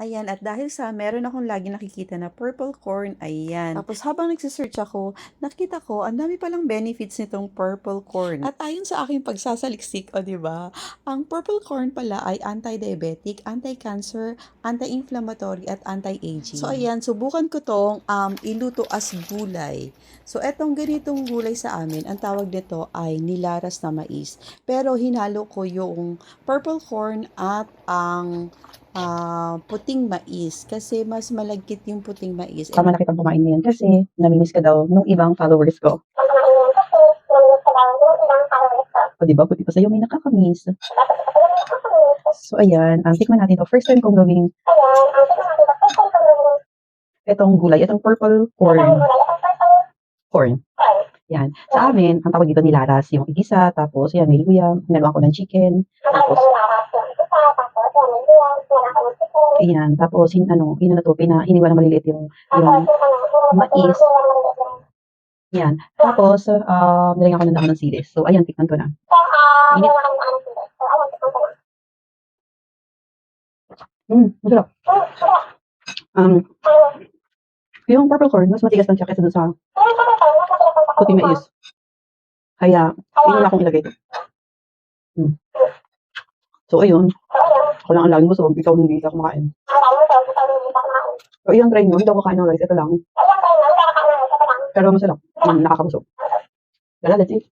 Ayan, at dahil sa meron akong lagi nakikita na purple corn, ayan. Tapos habang nagsisearch ako, nakita ko, ang dami palang benefits nitong purple corn. At ayon sa aking pagsasaliksik, o di ba, ang purple corn pala ay anti-diabetic, anti-cancer, anti-inflammatory, at anti-aging. So ayan, subukan ko tong um, iluto as gulay. So etong ganitong gulay sa amin, ang tawag nito ay nilaras na mais. Pero hinalo ko yung purple corn at ang ah, puting mais kasi mas malagkit yung puting mais. Tama na kitang kumain ngayon kasi namimiss ka daw nung ibang followers ko. O diba, buti pa sa'yo may nakakamiss. So ayan, um, tikman natin to. First time kong gawing itong gulay, itong purple corn. Corn. Yan. Sa amin, ang tawag dito nilaras, yung igisa, tapos yan, may luya, ginagawa ko ng chicken, tapos Ayan, tapos hin ano, yun na to, pina, hiniwa na maliliit yung, yung mais. Yan. Tapos, uh, nilagyan ko ng dahon ng silis. So, ayan, tikman ko na. Init. Mm, masarap. Um, yung purple corn, mas matigas lang siya kaysa dun sa puting mais. Kaya, yun na akong ilagay ito. Mm. So, ayun. Ako lang ang laging busog. Ikaw hindi ka kumakain. So, iyan, try nyo. Hindi ako kain ng rice. Ito lang. Pero masarap. Mm, nakakabusog. Tara, let's eat.